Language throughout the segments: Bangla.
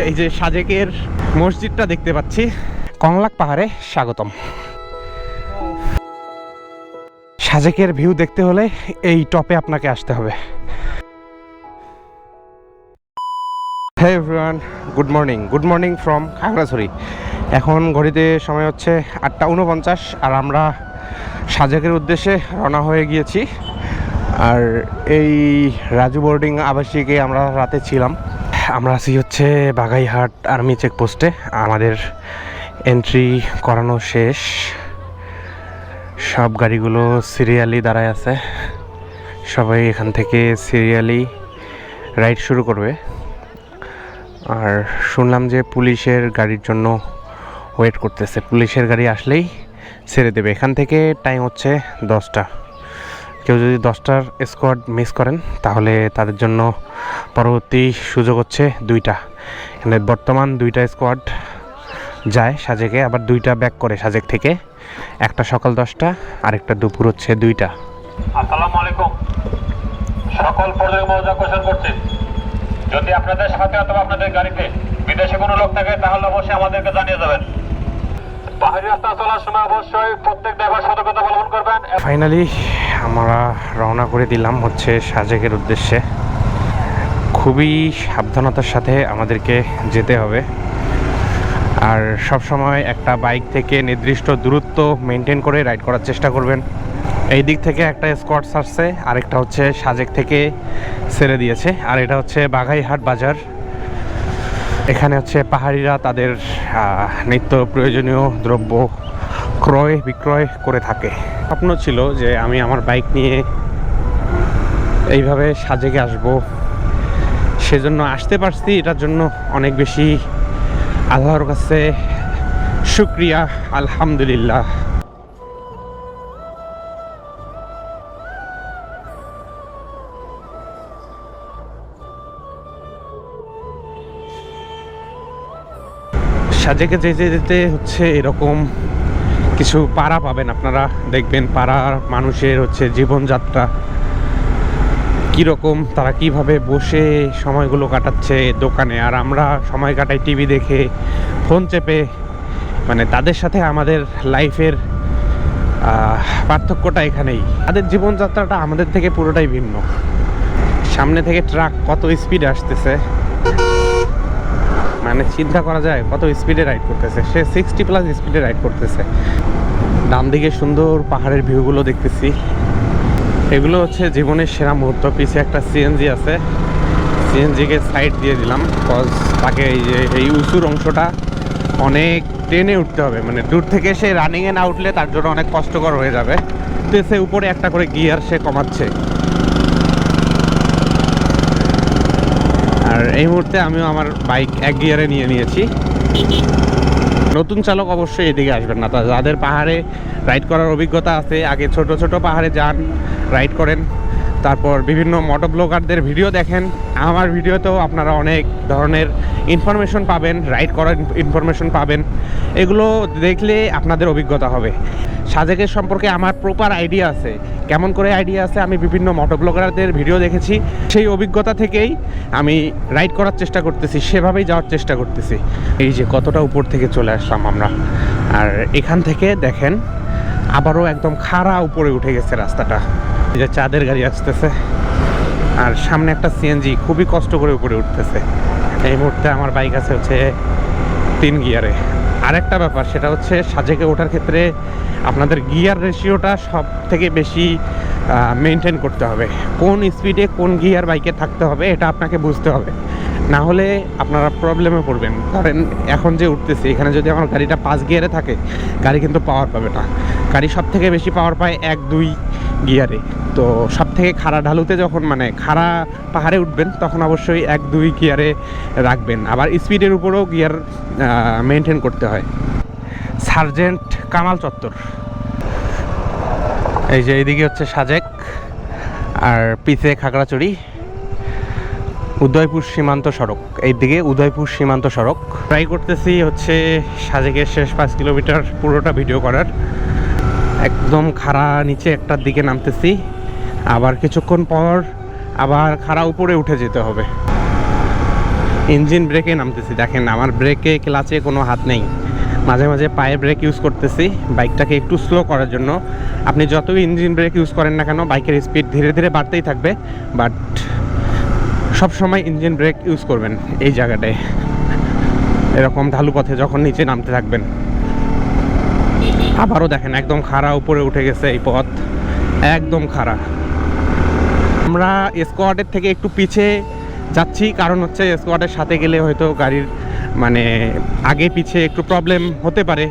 এই যে সাজেকের মসজিদটা দেখতে পাচ্ছি। কংলাক পাহাড়ে স্বাগতম। সাজেকের ভিউ দেখতে হলে এই টপে আপনাকে আসতে হবে। হ্যাঁ everyone good morning good morning from Khagrachari. এখন ঘড়িতে সময় হচ্ছে আটটা উনপঞ্চাশ আর আমরা সাজেকের উদ্দেশ্যে রওনা হয়ে গিয়েছি। আর এই রাজু বোর্ডিং আবাসিকে আমরা রাতে ছিলাম। আমরা আছি হচ্ছে বাগাইহাট আর্মি চেকপোস্টে। আমাদের এন্ট্রি করানো শেষ। সব গাড়িগুলো সিরিয়ালি দাঁড়ায় আছে। সবাই এখান থেকে সিরিয়ালি রাইড শুরু করবে। আর শুনলাম যে পুলিশের গাড়ির জন্য ওয়েট করতেছে। পুলিশের গাড়ি আসলেই ছেড়ে দেবে। এখান থেকে টাইম হচ্ছে দশটা। কেউ যদি দশটার স্কোয়াড মিস করেন, তাহলে তাদের জন্য পরবর্তী সুযোগ হচ্ছে দুইটা। এখানে বর্তমান দুইটা স্কোয়াড যায় সাজেকে, আবার দুইটা ব্যাক করে সাজেক থেকে। একটা সকাল দশটা, আরেকটা দুপুর হচ্ছে দুইটা। আসসালামু আলাইকুম। সকল পর্যায়ে মজা কোশ্চেন করছি। যদি আপনাদের সাথে অথবা আপনাদের গাড়িতে বিদেশে কোনো লোক থাকে, তাহলে অবশ্যই আমাদেরকে জানিয়ে যাবেন। ফাইনালি আমরা রওনা করে দিলাম হচ্ছে সাজেকের উদ্দেশ্যে। খুবই সাবধানতার সাথে আমাদেরকে যেতে হবে। আর সব সময় একটা বাইক থেকে নির্দিষ্ট দূরত্ব মেনটেন করে রাইড করার চেষ্টা করবেন। এই দিক থেকে একটা স্কোয়াড ছাড়ছে, আরেকটা হচ্ছে সাজেক থেকে ছেড়ে দিয়েছে। আর এটা হচ্ছে বাঘাইহাট বাজার। এখানে হচ্ছে পাহাড়িরা তাদের নিত্য প্রয়োজনীয় দ্রব্য ক্রয়, বিক্রয় করে থাকে। স্বপ্ন ছিল যে আমি আমার বাইক নিয়ে এইভাবে সাজেকে আসব। সেজন্য আসতে পারছি, এটার জন্য অনেক বেশি আল্লাহর কাছে শুক্রিয়া, আলহামদুলিল্লাহ। সাজেকে যেতে যেতে হচ্ছে এরকম কিছু পাড়া পাবেন আপনারা। দেখবেন পাড়ার মানুষের হচ্ছে জীবনযাত্রা কীরকম, তারা কীভাবে বসে সময়গুলো কাটাচ্ছে দোকানে। আর আমরা সময় কাটাই টিভি দেখে, ফোন চেপে মানে তাদের সাথে আমাদের লাইফের পার্থক্যটা এখানেই। তাদের জীবনযাত্রাটা আমাদের থেকে পুরোটাই ভিন্ন। সামনে থেকে ট্রাক কত স্পিডে আসতেছে। মানে চিন্তা করা যায় কত স্পিডে রাইড করতেছে। সে সিক্সটি প্লাস স্পিডে রাইড করতেছে। ডান দিকে সুন্দর পাহাড়ের ভিউগুলো দেখতেছি। এগুলো হচ্ছে জীবনের সেরা মুহূর্ত। পিছে একটা সিএনজি আছে। সিএনজিকে সাইড দিয়ে দিলাম। কজ তাকে এই যে, এই উঁচুর অংশটা অনেক টেনে উঠতে হবে। মানে দূর থেকে সে রানিংয়ে না উঠলে তার জন্য অনেক কষ্টকর হয়ে যাবে। তো সে উপরে একটা করে গিয়ার সে কমাচ্ছে আর এই মুহূর্তে আমিও আমার বাইক এক গিয়ারে নিয়ে নিয়েছি। নতুন চালক অবশ্যই এদিকে আসবেন না। তা যাদের পাহাড়ে রাইড করার অভিজ্ঞতা আছে, আগে ছোট ছোট পাহাড়ে যান রাইড করেন। তারপর বিভিন্ন মোটো ব্লগারদের ভিডিও দেখেন। আমার ভিডিওতেও আপনারা অনেক ধরনের ইনফরমেশন পাবেন রাইড করার ইনফরমেশন পাবেন। এগুলো দেখলে আপনাদের অভিজ্ঞতা হবে। সাজেকের সম্পর্কে আমার প্রপার আইডিয়া আছে। কেমন করে আইডিয়া আছে আমি বিভিন্ন মোটো ব্লগারদের ভিডিও দেখেছি। সেই অভিজ্ঞতা থেকেই আমি রাইড করার চেষ্টা করতেছি, সেভাবেই যাওয়ার চেষ্টা করতেছি। এই যে কতটা উপর থেকে চলে আসলাম আমরা। আর এখান থেকে দেখেন, আবারও একদম খাড়া উপরে উঠে গেছে রাস্তাটা। যে চাঁদের গাড়ি আসতেছে। আর সামনে একটা সিএনজি খুবই কষ্ট করে উপরে উঠতেছে। এই মুহূর্তে আমার বাইক আছে হচ্ছে তিন গিয়ারে। আরেকটা ব্যাপার, সেটা হচ্ছে সাজেকে ওঠার ক্ষেত্রে আপনাদের গিয়ার রেশিওটা সব থেকে বেশি মেনটেন করতে হবে। কোন স্পিডে কোন গিয়ার বাইকে থাকতে হবে, এটা আপনাকে বুঝতে হবে। না হলে আপনারা প্রবলেমে পড়বেন। ধরেন এখন যে উঠতেছি, এখানে যদি আমার গাড়িটা পাঁচ গিয়ারে থাকে, গাড়ি কিন্তু পাওয়ার পাবে না। গাড়ি সব থেকে বেশি পাওয়ার পায় এক, দুই গিয়ারে। তো সব থেকে খাড়া ঢালুতে যখন মানে খাড়া পাহাড়ে উঠবেন, তখন অবশ্যই এক, দুই গিয়ারে রাখবেন। আবার স্পিডের উপরেও গিয়ার মেনটেন করতে হয়। সার্জেন্ট কামাল চত্বর। এই যে এইদিকে হচ্ছে সাজেক আর পিছে খাগড়াছড়ি। উদয়পুর সীমান্ত সড়ক। এইদিকে উদয়পুর সীমান্ত সড়ক। ট্রাই করতেছি হচ্ছে সাজেকের শেষ পাঁচ কিলোমিটার পুরোটা ভিডিও করার। একদম খাড়া নিচে একটার দিকে নামতেছি। আবার কিছুক্ষণ পর আবার খাড়া উপরে উঠে যেতে হবে। ইঞ্জিন ব্রেকে নামতেছি, দেখেন আমার ব্রেকে ক্লাচে কোনো হাত নেই। মাঝে মাঝে পায়ে ব্রেক ইউজ করতেছি, বাইকটাকে একটু স্লো করার জন্য। আপনি যতই ইঞ্জিন ব্রেক ইউজ করেন না কেন, বাইকের স্পিড ধীরে ধীরে বাড়তেই থাকবে। বাট সব সময় ইঞ্জিন ব্রেক ইউজ করবেন এই জায়গাটায়। এরকম ঢালু পথে যখন নিচে নামতে থাকবেন। আবারও দেখেন, একদম খাড়া উপরে উঠে গেছে এই পথ। একদম খাড়া। আমরা স্কোয়াডের থেকে একটু পিছে যাচ্ছি, কারণ হচ্ছে স্কোয়াডের সাথে গেলে হয়তো গাড়ির মানে আগে পিছে একটু প্রবলেম হতে পারে।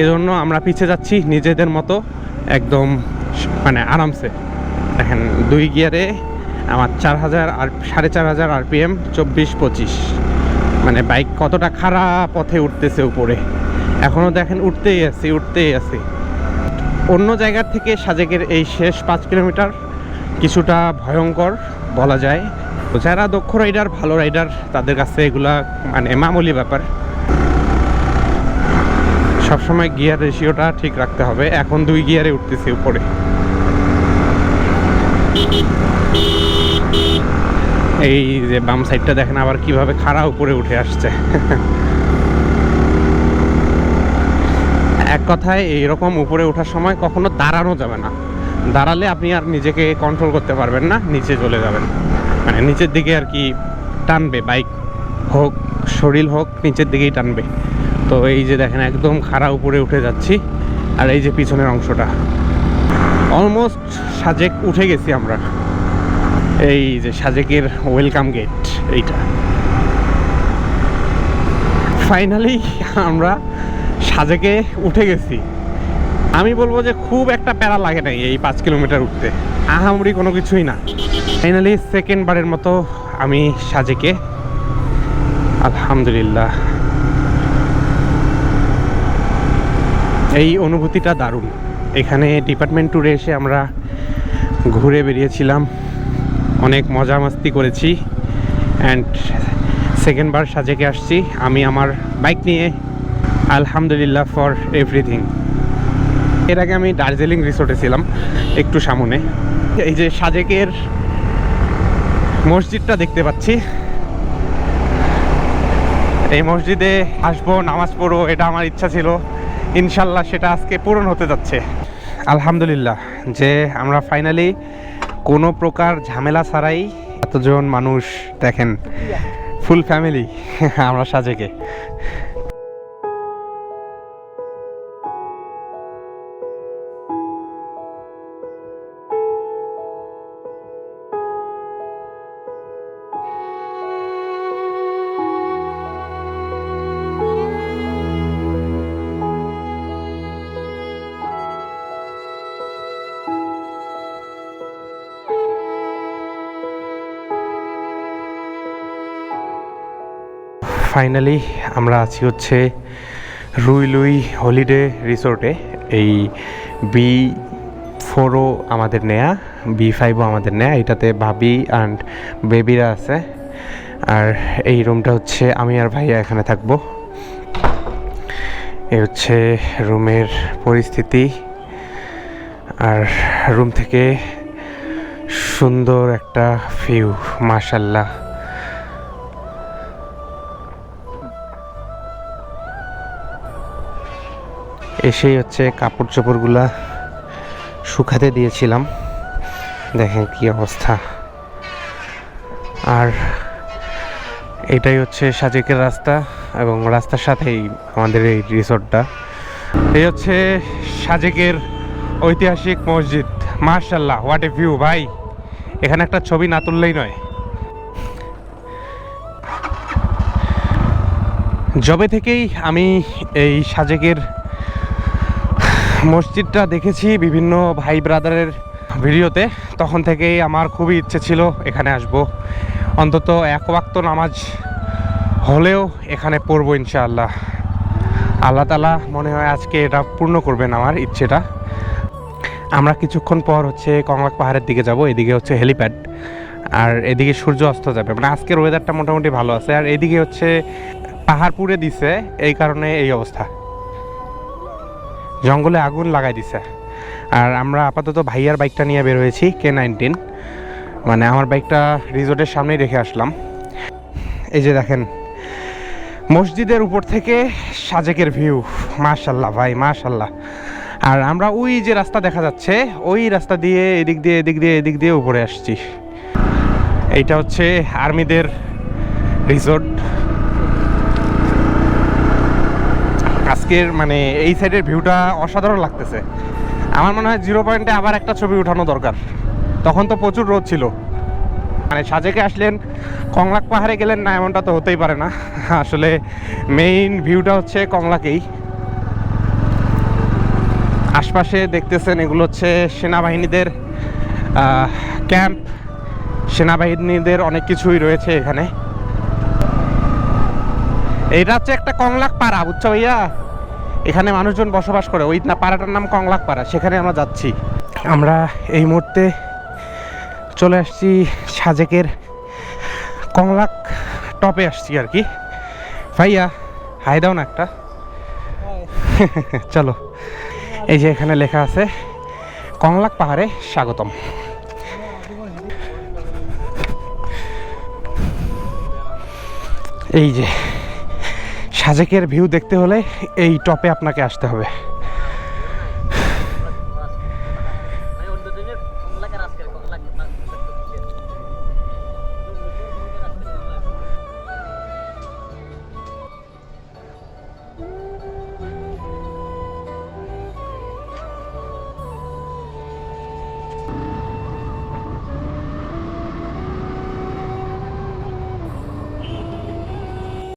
এজন্য আমরা পিছে যাচ্ছি নিজেদের মতো, একদম মানে আরামসে। দেখেন, দুই গিয়ারে আমার চার হাজার আর, সাড়ে চার হাজার আরপিএম চব্বিশ পঁচিশ। মানে বাইক কতটা খারাপ পথে উঠতেছে উপরে। এখনও দেখেন, উঠতেই আছি উঠতেই আছি। অন্য জায়গার থেকে সাজেকের এই শেষ পাঁচ কিলোমিটার কিছুটা ভয়ঙ্কর বলা যায়। যারা দক্ষ রাইডার, ভালো রাইডার, তাদের কাছে এগুলা মানে মামুলি ব্যাপার। সবসময় গিয়ার রেশিওটা ঠিক রাখতে হবে। এখন দুই গিয়ারে উঠতেছি উপরে। এই যে বাম সাইডটা দেখেন, আবার কীভাবে খাড়া উপরে উঠে আসছে। এক কথায় এইরকম উপরে ওঠার সময় কখনো দাঁড়ানো যাবে না। দাঁড়ালে আপনি আর নিজেকে কন্ট্রোল করতে পারবেন না, নিচে চলে যাবেন। মানে নিচের দিকে আর কি টানবে বাইক হোক, শরীর হোক, নিচের দিকেই টানবে। তো এই যে দেখেন একদম খাড়া উপরে উঠে যাচ্ছি, আর এই যে পিছনের অংশটা। অলমোস্ট সাজেক উঠে গেছি আমরা। এই যে সাজেকের ওয়েলকাম গেট এইটা। ফাইনালি আমরা সাজেকে উঠে গেছি। আমি বলব যে খুব একটা প্যারা লাগে নাই এই পাঁচ কিলোমিটার উঠতে। আহামরি কোনো কিছুই না। ফাইনালি সেকেন্ড বারের মতো আমি সাজেকে, আলহামদুলিল্লাহ। এই অনুভূতিটা দারুণ। এখানে ডিপার্টমেন্ট ট্যুরে এসে আমরা ঘুরে বেরিয়েছিলাম। অনেক মজা মাস্তি করেছি। অ্যান্ড সেকেন্ডবার সাজেকে আসছি। আমি আমার বাইক নিয়ে আলহামদুলিল্লাহ ফর এভরিথিং এর আগে আমি দার্জিলিং রিসোর্টে ছিলাম, একটু সামনে। এই যে সাজেকের মসজিদটা দেখতে পাচ্ছি। এই মসজিদে আসব, নামাজ পড়ব, এটা আমার ইচ্ছা ছিল। ইনশাল্লাহ সেটা আজকে পূরণ হতে যাচ্ছে। আলহামদুলিল্লাহ, যে আমরা ফাইনালি কোনো প্রকার ঝামেলা ছাড়াই এতজন মানুষ দেখেন ফুল ফ্যামিলি আমরা সাজেকে। ফাইনালি আমরা আছি হচ্ছে রুই লুই হলিডে রিসোর্টে। এই বি ফোরও আমাদের নেয়া বি ফাইভও আমাদের নেয়া। এটাতে ভাবি অ্যান্ড বেবিরা আছে। আর এই রুমটা হচ্ছে আমি আর ভাইয়া এখানে থাকব। এই হচ্ছে রুমের পরিস্থিতি। আর রুম থেকে সুন্দর একটা ভিউ মাশাল্লাহ এসেই হচ্ছে কাপড় চোপড়গুলা শুকাতে দিয়েছিলাম। দেখেন কি অবস্থা। আর এটাই হচ্ছে সাজেকের রাস্তা এবং রাস্তার সাথেই আমাদের এই রিসোর্টটা। এই হচ্ছে সাজেকের ঐতিহাসিক মসজিদ। মার্শাল্লাহ হোয়াট এ ভিউ ভাই। এখানে একটা ছবি না তুললেই নয়। জবে থেকেই আমি এই সাজেকের মসজিদটা দেখেছি বিভিন্ন ভাই ব্রাদারের ভিডিওতে। তখন থেকেই আমার খুবই ইচ্ছে ছিল এখানে আসব। অন্তত এক ওয়াক্ত নামাজ হলেও এখানে পড়ব ইনশাআল্লাহ। আল্লাহ তালা মনে হয় আজকে এটা পূর্ণ করবেন আমার ইচ্ছেটা। আমরা কিছুক্ষণ পর হচ্ছে কংলাক পাহাড়ের দিকে যাব, এদিকে হচ্ছে হেলিপ্যাড। আর এদিকে সূর্য অস্ত যাবে। মানে আজকের ওয়েদারটা মোটামুটি ভালো আছে। আর এদিকে হচ্ছে পাহাড় পুড়ে দিছে, এই কারণে এই অবস্থা। জঙ্গলে আগুন লাগাই দিছে। আর আমরা আপাতত ভাইয়ার বাইকটা নিয়ে বের হয়েছি কে নাইনটিন মানে আমার বাইকটা রিসোর্টের সামনেই রেখে আসলাম। এই যে দেখেন, মসজিদের উপর থেকে সাজেকের ভিউ। মাশাল্লাহ ভাই, মাশাল্লাহ। আর আমরা ওই যে রাস্তা দেখা যাচ্ছে, ওই রাস্তা দিয়ে এদিক দিয়ে এদিক দিয়ে এদিক দিয়ে উপরে আসছি। এইটা হচ্ছে আর্মিদের রিসোর্ট। আজকের মানে এই সাইডের ভিউটা অসাধারণ লাগতেছে। আমার মনে হয় জিরো পয়েন্টে আবার একটা ছবি উঠানো দরকার। তখন তো প্রচুর রোদ ছিল। মানে সাজেকে আসলেন, কংলাক পাহাড়ে গেলেন না, এমনটা তো হতেই পারে না। আসলে মেইন ভিউটা হচ্ছে কংলাকেই। আশপাশে দেখতেছেন এগুলো হচ্ছে সেনাবাহিনীদের ক্যাম্প। সেনাবাহিনীদের অনেক কিছুই রয়েছে এখানে। এটা হচ্ছে একটা কংলাক পাড়া, বুঝছ ভাইয়া? এখানে মানুষজন বসবাস করে। ওই পাড়াটার নাম কংলাক পাড়া সেখানে আমরা যাচ্ছি। আমরা এই মুহূর্তে চলে আসছি সাজেকের কংলাক টপে আসছি আর কি। ভাইয়া, হাই দাও না একটা। চলো। এই যে এখানে লেখা আছে, কংলাক পাহাড়ে স্বাগতম। এই যে। সাজেকের ভিউ দেখতে হলে এই টপে আপনাকে আসতে হবে।